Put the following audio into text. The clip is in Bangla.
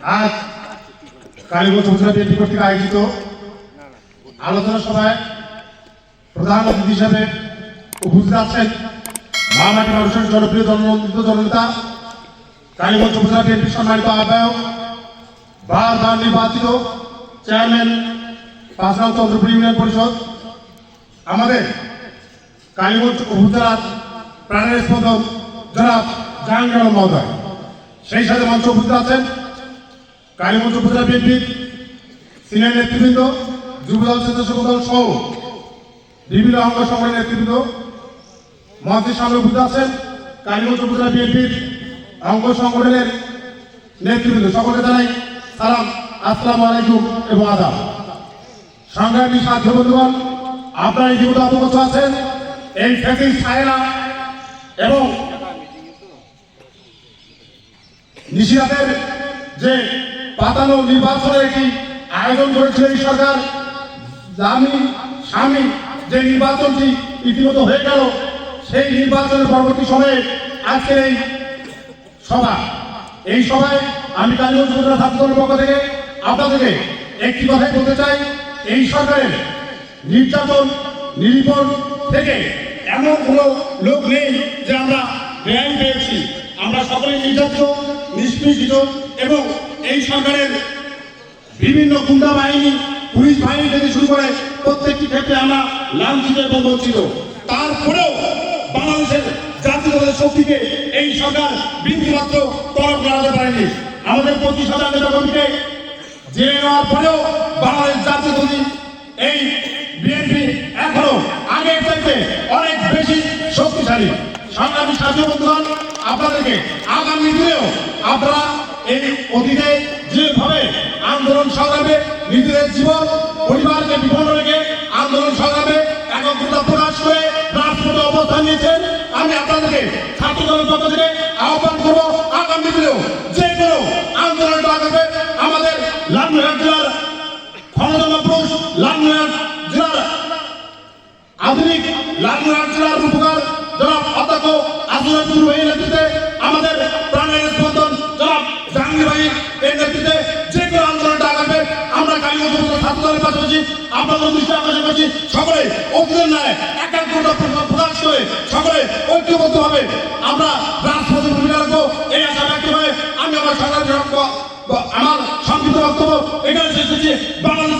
আজ কালীগঞ্জ উপজেলা বিএনপি কর্তৃক আয়োজিত। আলোচনা সভায় প্রধান অতিথি হিসাবে উপস্থিত আছেন মহামাটি মানুষের জনপ্রিয় জননন্দিত জননেতা কালীগঞ্জ উপজেলা বিএনপি সম্মানিত আহ্বায়ক, বারবার নির্বাচিত চেয়ারম্যান পাঁচরাও চন্দ্রপুর ইউনিয়ন পরিষদ। আমাদের কালীগঞ্জ উপজেলার প্রাণের স্পন্দন জনাব জাহাঙ্গীর মহোদয়। সেই সাথে মঞ্চ উপস্থিত আছেন কালীগঞ্জ উপজেলা বিএনপির সিনিয়র নেতৃবৃন্দ, যুবদল স্বেচ্ছাসেবক দল সহ বিভিন্ন অঙ্গ সংগঠনের নেতৃবৃন্দ মঞ্চের সামনে আছেন কালীগঞ্জ উপজেলা বিএনপির অঙ্গ সংগঠনের নেতৃবৃন্দ। সকলকে জানাই সালাম, আসসালামু আলাইকুম এবং আদাব। সংগ্রামী সাথী বন্ধুগণ, আপনারা ইতিমধ্যে অবগত আছেন। এই ফ্যাসিস ছায়না এবং নিশিরাতের যে পাতানো নির্বাচনের একটি আয়োজন করেছিল এই সরকার? আমি স্বামী, যে নির্বাচনটি ইতিমধ্যে হয়ে গেল, সেই নির্বাচনের পরবর্তী সময়ে আজকের এই সভা, এই সভায় আমি কালীগঞ্জ উপজেলা ছাত্রদলের পক্ষ থেকে আপনাদেরকে একটি কথাই বলতে চাই, এই সরকারের নির্যাতন নিরীপণ থেকে এমন কোনো লোক নেই যে আমরা রেহাই পেয়েছি। আমরা সকলে নির্যাতিত নিষ্পৃষিত এবং এই সরকারের বিভিন্ন গুন্ডা বাহিনী, পুলিশ বাহিনী থেকে শুরু করে প্রত্যেকটি ক্ষেত্রে আমরা লাঞ্ছিত এবং বঞ্চিত তারপরেও বাংলাদেশের জাতীয় শক্তিকে এই সরকার বিন্দুমাত্র তরফ করাতে পারেনি। আমাদের হাজার নেতা কর্মীকে জেলে নেওয়ার পরেও বাংলাদেশ জাতীয় দল এই বিএনপি এখনও আগের চাইতে অনেক বেশি শক্তিশালী। সংগ্রামী সাথী বন্ধুগণ আপনাদেরকে। আগামী দিনেও আপনারা এই অতীতে যেভাবে আন্দোলন সংগ্রামে নিজেদের জীবন, পরিবারকে বিপন্ন রেখে আন্দোলন সংগ্রামে একত্রতা প্রকাশ করে রাজপথে অবস্থান নিয়েছেন, আমি আপনাদেরকে ছাত্র দলের পক্ষ থেকে আহ্বান করব, আগামী দিনেও যে কোনো আন্দোলন আগামে আমাদের লালমোহন জেলার ক্ষমতামা পুরুষ লালমোহন জেলার আধুনিক লালমোহন জেলার উপকার জনাব অধ্যক্ষ ভাইয়ের নেতৃত্বে দলের পাশাপাশি, আপনাদের দৃষ্টি পাশাপাশি সকলে ঐক্যের ন্যায় একাগ্রতা প্র- প্রকাশ করে সকলে ঐক্যবদ্ধ হবে। আমরা রাজপথে ভূমিকা রাখব, এই আশা ব্যক্ত হয়ে আমি আমার সরকার আমার সংক্ষিপ্ত বক্তব্য এখানে শেষ করছি। বাংলাদেশ